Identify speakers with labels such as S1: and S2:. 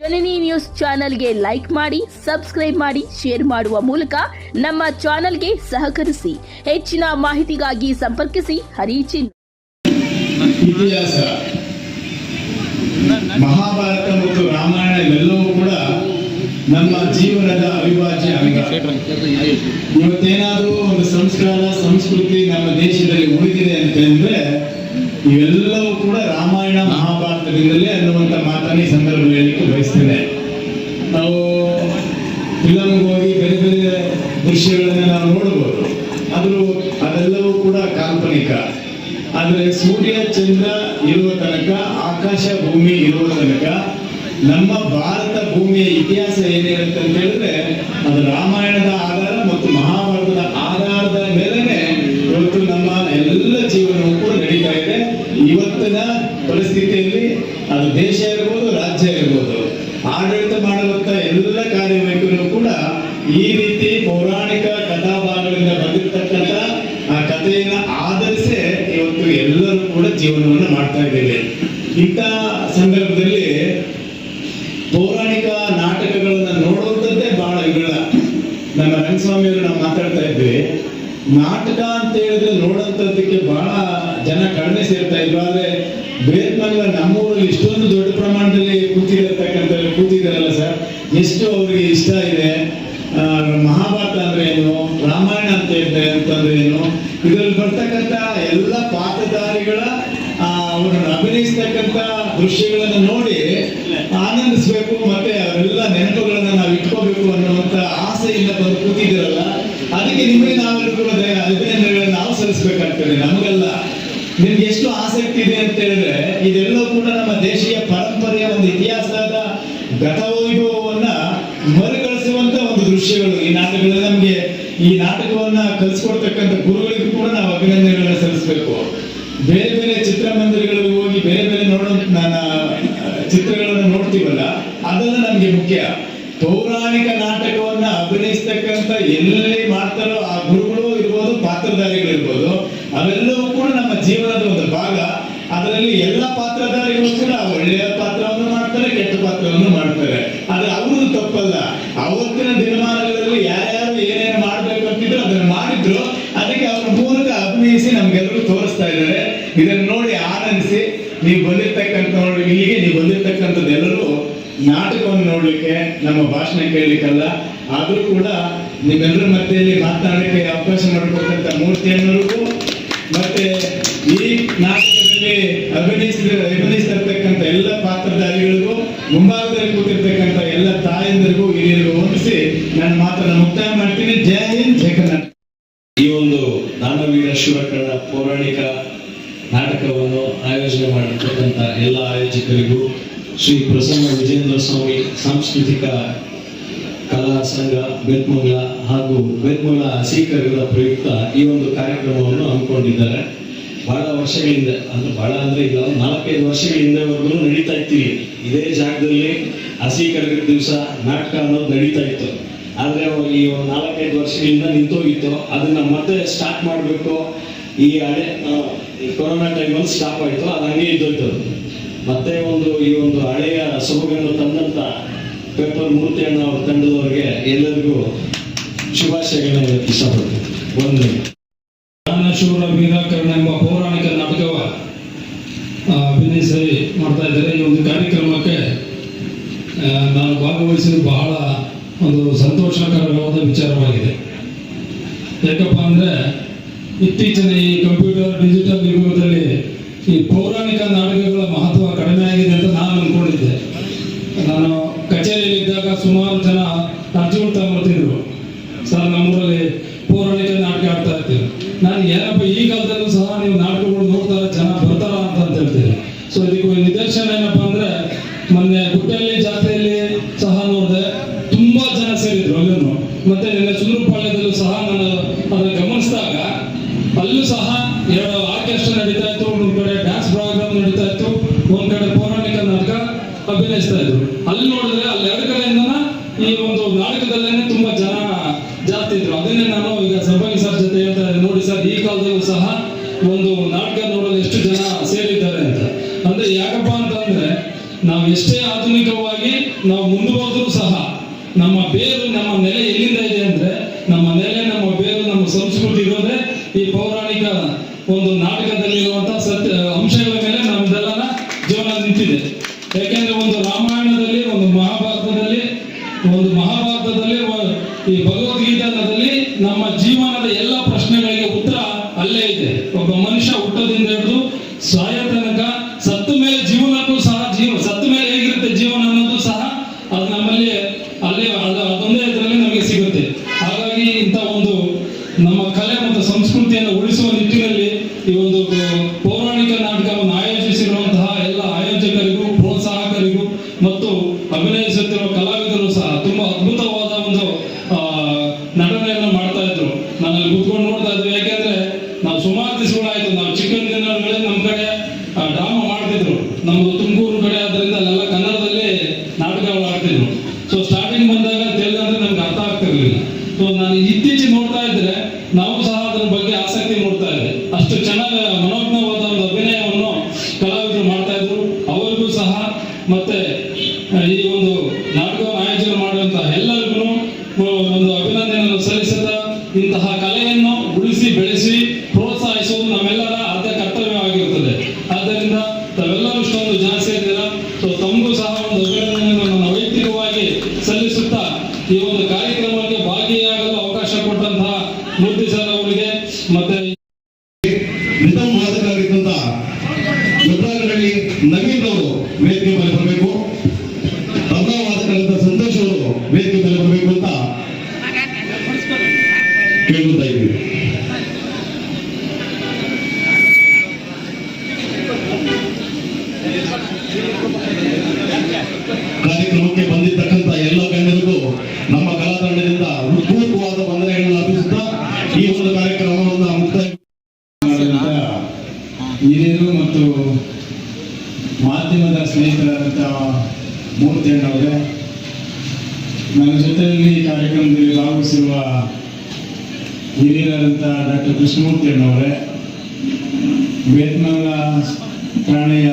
S1: ಜನನಿ news ಚಾನೆಲ್ಗೆ like ಮಾಡಿ, subscribe ಮಾಡಿ, ಶೇರ್ ಮಾಡುವ ಮೂಲಕ ನಮ್ಮ ಚಾನೆಲ್ಗೆ ಸಹಕರಿಸಿ. ಹೆಚ್ಚಿನ ಮಾಹಿತಿಗಾಗಿ ಸಂಪರ್ಕಿಸಿ ಹರಿಚಿನ್.
S2: ಇತಿಹಾಸ ಮಹಾಭಾರತ ಮತ್ತು ರಾಮಾಯಣ ಎಲ್ಲವೂ ಕೂಡ ನಮ್ಮ ಜೀವನದ ಅವಿಭಾಜ್ಯ ಅಂಗ. ಇವತ್ತೇನಾದರೂ ಒಂದು ಸಂಸ್ಕಾರ, ಸಂಸ್ಕೃತಿ ನಮ್ಮ ದೇಶದಲ್ಲಿ ಉಳಿದಿದೆ ಅಂತ ಹೇಳಿದ್ರೆ ಇವೆಲ್ಲವೂ ಕೂಡ ರಾಮಾಯಣ ಮಹಾಭಾರತದಿಂದಲೇ ಅನ್ನುವಂತ ಮಾತನ್ನ ಈ ಸಂದರ್ಭದಲ್ಲಿ ಹೇಳಲಿಕ್ಕೆ ಬಯಸ್ತೇನೆ. ನಾವು ಫಿಲಮ್ಗೆ ಹೋಗಿ ಬೇರೆ ಬೇರೆ ದೃಶ್ಯಗಳನ್ನ ನಾವು ನೋಡಬಹುದು. ಆದರೂ ಅದೆಲ್ಲವೂ ಕೂಡ ಕಾಲ್ಪನಿಕ. ಆದರೆ ಸೂರ್ಯ, ಚಂದ್ರ ಇರುವ ತನಕ, ಆಕಾಶ ಭೂಮಿ ಇರುವ ತನಕ, ನಮ್ಮ ಭಾರತ ಭೂಮಿಯ ಇತಿಹಾಸ ಏನಿರುತ್ತೆ ಅಂತ ಹೇಳಿದ್ರೆ ಅದು ರಾಮಾಯಣದ ಆಧಾರ ಮತ್ತು ಮಹಾಭಾರತದ ಇವತ್ತಿನ ಪರಿಸ್ಥಿತಿಯಲ್ಲಿ ಅದು ದೇಶ ಇರ್ಬೋದು, ರಾಜ್ಯ ಇರ್ಬೋದು. ಆಡಳಿತ ಮಾಡುವಂತ ಎಲ್ಲ ಕಾರ್ಯವೈಖರಿಗಳು ಕೂಡ ಈ ರೀತಿ ಪೌರಾಣಿಕ ಕಥಾಭಾಗಗಳಿಂದ ಬಂದಿರತಕ್ಕಂತ ಆ ಕಥೆಯನ್ನ ಆಧರಿಸಿ ಇವತ್ತು ಎಲ್ಲರೂ ಕೂಡ ಜೀವನವನ್ನು ಮಾಡ್ತಾ ಇದ್ದೇವೆ. ಇಂಥ ಸಂದರ್ಭದಲ್ಲಿ ಪೌರಾಣಿಕ ನಾಟಕಗಳನ್ನ ನೋಡುವಂಥದ್ದೇ ಬಹಳ ವಿರಳ. ನಮ್ಮ ರಂಗಸ್ವಾಮಿಯವರು ನಾವು ಮಾತಾಡ್ತಾ ಇದ್ವಿ. ನಾಟಕ ಅಂತ ನೋಡಂತದಕ್ಕೆ ಬಹಳ ಜನ ಕಡಿಮೆ ಸೇರ್ತಾ ಇದ್ರು. ಆದ್ರೆ ನಮ್ಮ ನಮ್ಮೂರಲ್ಲಿ ಇಷ್ಟೊಂದು ದೊಡ್ಡ ಪ್ರಮಾಣದಲ್ಲಿ ಕೂತಿರತಕ್ಕಂಥ ಕೂತಿದಾರಲ್ಲ ಸರ್. ಎಷ್ಟು ಅವ್ರಿಗೆ ಇಷ್ಟ ಇದೆ. ಮಹಾಭಾರತ ಅಂದ್ರೆ ಏನು? ರಾಮಾಯಣ ಅಂತ ಹೇಳ್ತಾರೆ ಅಂತಂದ್ರೆ ಏನು? ಇದರಲ್ಲಿ ಬರ್ತಕ್ಕಂಥ ಎಲ್ಲ ಪಾತ್ರಧಾರಿಗಳ ಅವರನ್ನು ಅಭಿನಯಿಸ್ತಕ್ಕಂಥ ದೃಶ್ಯಗಳನ್ನು ನೋಡಿ ಆನಂದಿಸ್ಬೇಕು, ಮತ್ತೆ ಅವರೆಲ್ಲ ನೆನಪುಗಳನ್ನ ನಾವು ಇಟ್ಕೋಬೇಕು ಅನ್ನುವಂತ ಆಸೆಯಿಂದ ಬಂದು ಕೂತಿದ್ದೀರಲ್ಲ ಅದಕ್ಕೆ ನಿಮಗೆ ನಾವೆಲ್ಲರೂ ಕೂಡ ದೇ- ಅಭಿನಂದನೆಗಳನ್ನ ನಾವು ನಮಗಲ್ಲ. ನಿಮ್ಗೆ ಎಷ್ಟು ಆಸಕ್ತಿ ಇದೆ ಅಂತ ಹೇಳಿದ್ರೆ, ಇದೆಲ್ಲವೂ ಕೂಡ ನಮ್ಮ ದೇಶೀಯ ಪರಂಪರೆಯ ಒಂದು ಇತಿಹಾಸದ ಗತವೈಭವವನ್ನ ಮರುಕಳಿಸುವಂತ ಒಂದು ದೃಶ್ಯಗಳು. ಈ ನಾಟಕಗಳು ನಮ್ಗೆ, ಈ ನಾಟಕವನ್ನ ಕಲಿಸ್ಕೊಡ್ತಕ್ಕಂಥ ಗುರುಗಳಿಗೂ ಕೂಡ ನಾವು ಅಭಿನಂದನೆಗಳನ್ನ ಸಲ್ಲಿಸಬೇಕು. ಬೇರೆ ಬೇರೆ ಚಿತ್ರಮಂದಿರಗಳಿಗೆ ಹೋಗಿ ಬೇರೆ ಬೇರೆ ನೋಡೋ ನನ್ನ, ಚಿತ್ರಗಳನ್ನು ನೋಡ್ತೀವಲ್ಲ ಅದನ್ನ ನಮ್ಗೆ ಮುಖ್ಯ. ಪೌರಾಣಿಕ ನಾಟಕವನ್ನ ಅಭಿನಯಿಸ್ತಕ್ಕಂಥ ಎಲ್ಲೆಲ್ಲಿ ಮಾಡ್ತಾರೋ ಆ ಗುರುಗಳು ಇರ್ಬೋದು ಪಾತ್ರಧಾರಿಗಳಿರ್ಬೋದು. ಅವೆಲ್ಲವೂ ಕೂಡ ನಮ್ಮ ಜೀವನದ ಒಂದು ಭಾಗ. ಅದರಲ್ಲಿ ಎಲ್ಲ ಪಾತ್ರಧಾರಿಗಳು ಕೂಡ ಒಳ್ಳೆಯ ಪಾತ್ರವನ್ನು ಮಾಡ್ತಾರೆ, ಕೆಟ್ಟ ಪಾತ್ರವನ್ನು ಮಾಡ್ತಾರೆ. ಆದ್ರೆ ಅವರು ತಪ್ಪಲ್ಲ. ಅವತ್ತಿನ ದಿನಮಾನಗಳಲ್ಲಿ ಯಾರ್ಯಾರು ಏನೇನು ಮಾಡ್ಬೇಕು ಅಂತಿದ್ರು ಅದನ್ನ ಮಾಡಿದ್ರು. ಅದಕ್ಕೆ ಅವ್ರ ಮೂಲಕ ಅಭಿನಯಿಸಿ ನಮ್ಗೆಲ್ಲರೂ ತೋರಿಸ್ತಾ ಇದ್ದಾರೆ. ಇದನ್ನ ನೋಡಿ ಆನಂದಿಸಿ, ನೀವು ಬಂದಿರ್ತಕ್ಕಂಥ ಇಲ್ಲಿಗೆ, ನೀವು ಬಂದಿರ್ತಕ್ಕಂಥದ್ದು ಎಲ್ಲರೂ ನಾಟಕವನ್ನು ನೋಡ್ಲಿಕ್ಕೆ, ನಮ್ಮ ಭಾಷಣ ಕೇಳಲಿಕ್ಕಲ್ಲ. ಆದ್ರೂ ಕೂಡ ನಿಮ್ಮೆಲ್ಲರ ಮಧ್ಯೆಯಲ್ಲಿ ಮಾತನಾಡಕ್ಕೆ ಅವಕಾಶ ಮಾಡಿಕೊಟ್ಟಂತ ಮೂರ್ತಿಯನ್ನರಿಗೂ ಮತ್ತೆ ಈ ನಾಟಕದಲ್ಲಿ ಅಭಿನಯಿಸಿದ ಅಭಿನಯಿಸಿರ್ತಕ್ಕಂಥ ಎಲ್ಲ ಪಾತ್ರಧಾರಿಗಳಿಗೂ ಮುಂಭಾಗದಲ್ಲಿ ಕೂತಿರ್ತಕ್ಕಂಥ ಎಲ್ಲ ತಾಯಂದಿರಿಗೂ, ಹಿರಿಯರಿಗೂ ವಂದಿಸಿ ನನ್ನ ಮಾತನ್ನು ಮುಕ್ತಾಯ ಮಾಡ್ತೀನಿ. ಜಯ ಹಿಂದ್ ಜಯ ಕರ್ನಾಟಕ.
S3: ಈ ಒಂದು ದಾನವೀರ ಶಿವಕರ್ಣ ಪೌರಾಣಿಕ ನಾಟಕವನ್ನು ಆಯೋಜನೆ ಮಾಡಿರ್ತಕ್ಕಂಥ ಎಲ್ಲ ಆಯೋಜಕರಿಗೂ ಶ್ರೀ ಪ್ರಸನ್ನ ವಿಜೇಂದ್ರ ಸ್ವಾಮಿ ಸಾಂಸ್ಕೃತಿಕ ಕಲಾ ಸಂಘ ಬೆತ್ಮಂಗ ಹಾಗೂ ಬೆತ್ಮಂಗ ಹಸೀಕರುಗಳ ಪ್ರಯುಕ್ತ ಈ ಒಂದು ಕಾರ್ಯಕ್ರಮವನ್ನು ಹಮ್ಮಿಕೊಂಡಿದ್ದಾರೆ. ಬಹಳ ವರ್ಷಗಳಿಂದ, ಅಂದ್ರೆ ಬಹಳ ಅಂದ್ರೆ ಈಗ ನಾಲ್ಕೈದು ವರ್ಷಗಳಿಂದವರೆಗೂ ನಡೀತಾ ಇರ್ತೀವಿ ಇದೇ ಜಾಗದಲ್ಲಿ ಹಸೀಕರಗಳ ದಿವಸ ನಾಟಕ ಅನ್ನೋದು ನಡೀತಾ ಇತ್ತು. ಆದ್ರೆ ಈ ಒಂದು ನಾಲ್ಕೈದು ವರ್ಷಗಳಿಂದ ನಿಂತೋಗಿತ್ತು. ಅದನ್ನ ಮತ್ತೆ ಸ್ಟಾರ್ಟ್ ಮಾಡಬೇಕು. ಈ ಹಳೆ ಕೊರೋನಾ ಟೈಮಲ್ಲಿ ಸ್ಟಾಪ್ ಆಯ್ತು. ಅದು ಹಂಗೆ ಇದ್ದೋಯ್ತು ಮತ್ತೆ ಒಂದು ಈ ಒಂದು ಹಳೆಯ ಸೊಬಗನ್ನು ತಂದಂತ ಪೇಪರ್ ಮೂರ್ತಿ ಅಣ್ಣ ಅವ್ರ ತಂಡದವರಿಗೆ ಎಲ್ಲರಿಗೂ ಶುಭಾಶಯಗಳನ್ನ ಹೇಳಕ್ಕೆ ಇಷ್ಟಪಡ್ತೀನಿ ಒಂದು
S4: ಶೂರ ವೀರಾಕರಣ ಎಂಬ ಪೌರಾಣಿಕ ನಾಟಕವ ಅಭಿನಯಿಸಿ ಮಾಡ್ತಾ ಇದ್ದಾರೆ. ಈ ಒಂದು ಕಾರ್ಯಕ್ರಮಕ್ಕೆ ನಾನು ಭಾಗವಹಿಸಿದ್ದು ಬಹಳ ಒಂದು ಸಂತೋಷಕರವಾದ ವಿಚಾರವಾಗಿದೆ. ಯಾಕಪ್ಪ ಅಂದರೆ ಇತ್ತೀಚಿನ ಈ ಕಂಪ್ಯೂಟರ್, ಡಿಜಿಟಲ್ ಯುಗದಲ್ಲಿ ಈ ಪೌರಾಣಿಕ ನಾಟಕಗಳ ಮಹತ್ವ ಕಡಿಮೆ ಆಗಿದೆ ಅಂತ ನಾನು ಅಂದ್ಕೊಂಡಿದ್ದೆ ನಾನು ಕಚೇರಿಯಲ್ಲಿದ್ದಾಗ ಸುಮಾರು ಜನ ಅರ್ಜಿಗಳು ತಗೊಂಡ್ಬರ್ತಿದ್ರು ಸರ್ ನಮ್ಮೂರಲ್ಲಿ ಪೌರಾಣಿಕ ನಾಟಕ ಆಡ್ತಾ ಇರ್ತೀವಿ ನಾನು ಏನಪ್ಪ ಈ ಕಾಲದಲ್ಲೂ ಸಹ ನೀವು ನಾಟಕಗಳು ನೋಡ್ತಾರ ಜನ ಬರ್ತಾರ ಅಂತ ಅಂತ ಹೇಳ್ತೀವಿ ಸೊ ಇದಕ್ಕೆ ನಿದರ್ಶನ ಏನಪ್ಪಾ ಅಂದ್ರೆ, ಮೊನ್ನೆ ಗುಟ್ಟಲ್ಲಿ ಜಾತ್ರೆಯಲ್ಲಿ ಸಹ ನೋಡಿದೆ, ತುಂಬಾ ಜನ ಸೇರಿದ್ರು ಅಲ್ಲೂ ಮತ್ತೆ ನಿನ್ನೆ ಸುಂದರಪಾಳ್ಯದಲ್ಲೂ ಸಹ ನಾನು ಅದನ್ನ ಗಮನಿಸಿದಾಗ, ಅಲ್ಲೂ ಸಹ ಎರಡು ಆರ್ಕೆಸ್ಟ್ರಾ ನಡೀತಾ ಇತ್ತು, ಒಂದ್ ಕಡೆ ಡ್ಯಾನ್ಸ್ ಪ್ರೋಗ್ರಾಮ್ ನಡೀತಾ ಇತ್ತು, ಒಂದ್ ಕಡೆ ಪೌರಾಣಿಕ ನಾಟಕ ಅಭಿನಯಿಸ್ತಾ ಇದ್ರು. ಅಲ್ಲಿ ನೋಡಿದ್ರೆ ಅಲ್ಲಿ ಎರಡು ಕಡೆಯಿಂದ ಈ ಒಂದು ನಾಟಕದಲ್ಲೇನೆ ತುಂಬಾ ಜನ ಜಾಸ್ತಿ ಇದ್ರು. ಅದನ್ನೇ ನಾನು ಈಗ ಸಂಪಂಗಿ ಸರ್ ಜೊತೆ ಹೇಳ್ತಾ ನೋಡಿ ಸರ್, ಈ ಕಾಲದಲ್ಲೂ ಸಹ ಒಂದು ನಾಟಕ ನೋಡಲು ನಾವು ಎಷ್ಟೇ ಆಧುನಿಕವಾಗಿ ನಾವು ಮುಂದುವರೆದ್ರೂ ಸಹ ನಮ್ಮ ಬೇರು ನಮ್ಮ ನೆಲೆ ಎಲ್ಲಿಂದ ಇದೆ ಅಂದ್ರೆ ನಮ್ಮ ನೆಲೆ, ನಮ್ಮ ಬೇರು, ನಮ್ಮ ಸಂಸ್ಕೃತಿ ಇರೋದೇ ಈ ಪೌರಾಣಿಕ ಒಂದು ನಾಟಕದಲ್ಲಿರುವಂತಹ ಸತ್ಯ, ಅಂಶಗಳ ಮೇಲೆ ನಮ್ದೆಲ್ಲ ಜೀವನ ನಿಂತಿದೆ. ಯಾಕೆಂದ್ರೆ ಒಂದು ರಾಮಾಯಣದಲ್ಲಿ, ಒಂದು ಮಹಾಭಾರತದಲ್ಲಿ ಒಂದು ಮಹಾಭಾರತದಲ್ಲಿ ಈ ಭಗವದ್ಗೀತಾದಲ್ಲಿ ನಮ್ಮ ಜೀವನದ ಎಲ್ಲ ಪ್ರಶ್ನೆಗಳಿಗೆ ಉತ್ತರ ಅಲ್ಲೇ ಇದೆ. ಒಬ್ಬ ಮನುಷ್ಯ ಹುಟ್ಟೋದಿಂದ ಹಿಡಿದು ಸಾಯ ತನಕ ಸತ್ತ ಮೇಲೆ ಜೀವನಕ್ಕೂ ಸಹ ಜೀವ ಸತ್ತ ಮೇಲೆ ಹೇಗಿರುತ್ತೆ ಜೀವನ ಅನ್ನೋದು ಸಹ ಅದು ನಮ್ಮಲ್ಲಿ ಅಲ್ಲೇ ಅದು ಅದೊಂದೇ ಇದರಲ್ಲಿ ನಮಗೆ ಸಿಗುತ್ತೆ ಹಾಗಾಗಿ ಇಂಥ ಒಂದು ನಮ್ಮ ಕಲೆ ಮತ್ತು ಸಂಸ್ಕೃತಿಯನ್ನು ಉಳಿಸುವ ನಿಟ್ಟಿನಲ್ಲಿ ಈ ಒಂದು ಪೌರಾಣಿಕ ನಾಟಕವನ್ನು ಆಯೋಜಿಸಿರುವಂತಹ ಎಲ್ಲ ಆಯೋಜಕರಿಗೂ, ಪ್ರೋತ್ಸಾಹಕರಿಗೂ ಮತ್ತು ಅಭಿನಯಿಸುತ್ತಿರುವ ಕಲಾವಿದರು ಸಹ ತುಂಬಾ ಅದ್ಭುತವಾದ ಒಂದು ನಟನೆಯನ್ನು ಮಾಡ್ತಾ ಇದ್ರು. ನಾನು ಕೂತ್ಕೊಂಡು ನೋಡ್ತಾ ಇದ್ವಿ ಯಾಕೆಂದ್ರೆ ನಾವು ಸುಮಾರು ದಿವಸಗಳಾಯ್ತು ನಾವು ಚಿಕ್ಕಂದಿನಗಳಲ್ಲಿ ನಮ್ಮ ಕಡೆ ಡ್ರಾಮಾ ಮಾಡ್ತಿದ್ರು ನಮ್ದು ತುಮಕೂರು ಕಡೆ ಆದ್ರಿಂದ ಅಲ್ಲೆಲ್ಲ ಕನ್ನಡದಲ್ಲಿ ನಾಟಕಗಳು ಆಡ್ತಿದ್ರು ಸೊ ಸ್ಟಾರ್ಟಿಂಗ್ ಬಂದಾಗ ತೆಲುಗು ಅಂದ್ರೆ ನಮ್ಗೆ ಅರ್ಥ ಆಗ್ತಿರ್ಲಿಲ್ಲ ಸೊ ನಾನು ಇತ್ತೀಚೆಗೆ ನೋಡ್ತಾ ಇದ್ರೆ ನಾವು ಸಹ ಅದರ ಬಗ್ಗೆ ಆಸಕ್ತಿ ಮೂಡ್ತಾ ಇದೆ. ಅಷ್ಟು ಚೆನ್ನಾಗಿ ಮನೋಜ್ಞವಾದ ಒಂದು ಅಭಿನಯವನ್ನು ಕಲಾವಿದರು ಮಾಡ್ತಾ ಇದ್ರು. ಅವರಿಗೂ ಸಹ ಮತ್ತೆ ಈ ಒಂದು ನಾಟಕ ಆಯೋಜನೆ ಮಾಡುವಂತಹ ಎಲ್ಲರಿಗೂ ಒಂದು ಅಭಿನಂದನೆಯನ್ನು ಸಲ್ಲಿಸುತ್ತಾ ಇಂತಹ ಕಲೆಯನ್ನು ಉಳಿಸಿ, ಬೆಳೆಸಿ, ಪ್ರೋತ್ಸಾಹಿಸುವುದು ನಮ್ಮೆಲ್ಲರ ಆದ್ಯ ಕರ್ತವ್ಯವಾಗಿರುತ್ತದೆ. ಆದ್ದರಿಂದ ತಾವೆಲ್ಲರೂ ಇಷ್ಟೊಂದು ಜಾಸ್ತಿ ಸೇರಿದ್ದೀರಾ ಸೊ, ತಮಗೂ ಸಹ ಒಂದು ಅಭಿನಂದನೆಯನ್ನು ವೈಯಕ್ತಿಕವಾಗಿ ಸಲ್ಲಿಸುತ್ತಾ ಈ ಒಂದು ಕಾರ್ಯಕ್ರಮಕ್ಕೆ ಭಾಗಿಯಾಗಲು ಅವಕಾಶ ಕೊಟ್ಟಂತಹ ಮೂರ್ತಿ ಸರ್ ಅವರಿಗೆ ಮತ್ತೆ
S5: ರಿದಮ್ ವಾದಕರಾಗಿದ್ದಂತ ದೊಡ್ಡಗಡಳ್ಳಿ ನವೀನ್ ಅವರು ವೇದಿಕೆ ಮೇಲೆ ಬರಬೇಕು ತಬಲಾ ವಾದಕರಾಗಿದ್ದ ಸಂತೋಷ್ ಅವರು ವೇದಿಕೆ ಮೇಲೆ ಬರಬೇಕು ಅಂತ ಕೇಳ್ಕೊತಾ ಇದ್ದೀವಿ. ಕಾರ್ಯಕ್ರಮಕ್ಕೆ ಬಂದಿರ್ತಕ್ಕಂಥ ಎಲ್ಲ ಗಣ್ಯರಿಗೂ ನಮ್ಮ ಕಲಾ ತಂಡದಿಂದ ಹೃತ್ಪೂರ್ವಕವಾದ ವಂದನೆಗಳನ್ನು ಅರ್ಪಿಸುತ್ತಾ ಈ ಒಂದು ಕಾರ್ಯಕ್ರಮವನ್ನು ಮುಕ್ತಾಯ
S2: ಹಿರಿಯರು ಮತ್ತು ಮಾಧ್ಯಮದ ಸ್ನೇಹಿತರಾದಂಥ ಮೂರ್ತಿ ಅಣ್ಣವರೇ, ನನ್ನ ಜೊತೆಯಲ್ಲಿ ಕಾರ್ಯಕ್ರಮದಲ್ಲಿ ಭಾಗವಹಿಸಿರುವ ಹಿರಿಯರಾದಂಥ ಡಾಕ್ಟರ್ ಕೃಷ್ಣಮೂರ್ತಿ ಅಣ್ಣವರೇ ವೇದ್ಮಂಗ ಠಾಣೆಯ